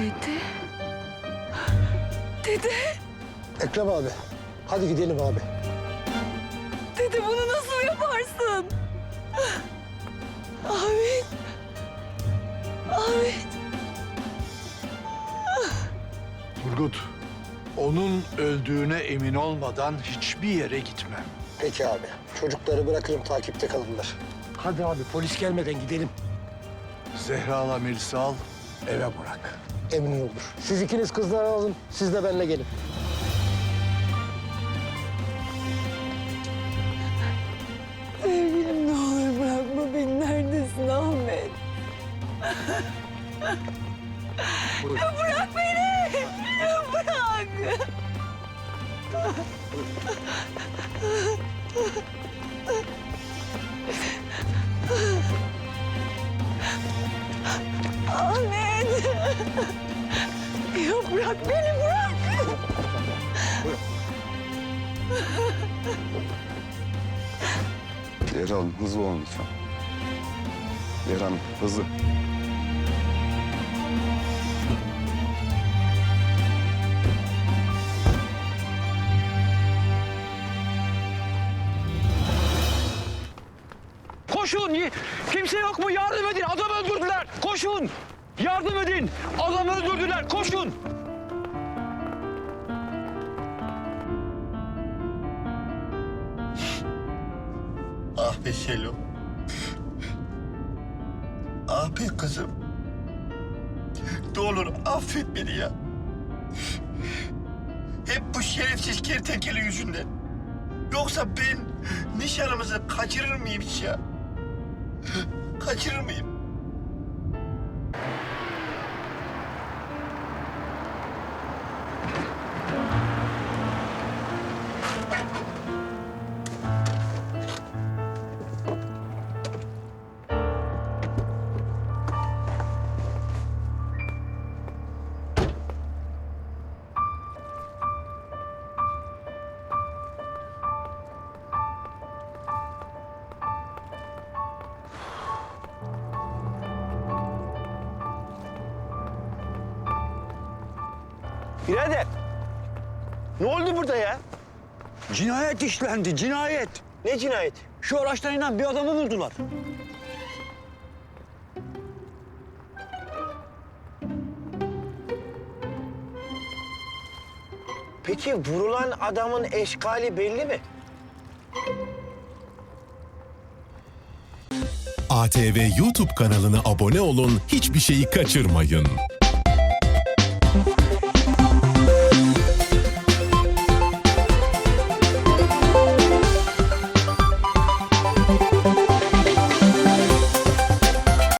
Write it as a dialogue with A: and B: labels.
A: Dede. Dede.
B: Ekrem abi. Hadi gidelim abi.
A: Dede bunu nasıl yaparsın? Ahmet. Ahmet.
C: Turgut, onun öldüğüne emin olmadan hiçbir yere gitmem.
B: Peki abi. Çocukları bırakırım takipte kalırlar. Hadi abi polis gelmeden gidelim.
C: Zehra'la Melis'i al, eve bırak.
B: Emin olur. Siz ikiniz kızları alın. Siz de benimle gelin.
A: Sevgilim ne olur bırakma beni. Neredesin Ahmet? Ya bırak beni. Ya bırak. Ahmet. Bırak beni bırak.
D: Yer alın, hızlı olun lütfen. Yer Hanım, hızlı.
E: Koşun! Kimse yok mu? Yardım edin! Adam öldürdüler! Koşun! Yardım edin! Adam öldürdüler! Koşun!
F: Ah be Şelo. Ah be kızım. Ne olur affet beni ya. Hep bu şerefsiz kertenkele yüzünden. Yoksa ben nişanımızı kaçırır mıyım hiç ya? Kaçırır mıyım?
E: Birader! Ne oldu burada ya? Cinayet işlendi, cinayet.
F: Ne cinayet?
E: Şu araçtan inen bir adamı buldular.
F: Peki vurulan adamın eşkali belli mi?
G: ATV YouTube kanalına abone olun, hiçbir şeyi kaçırmayın.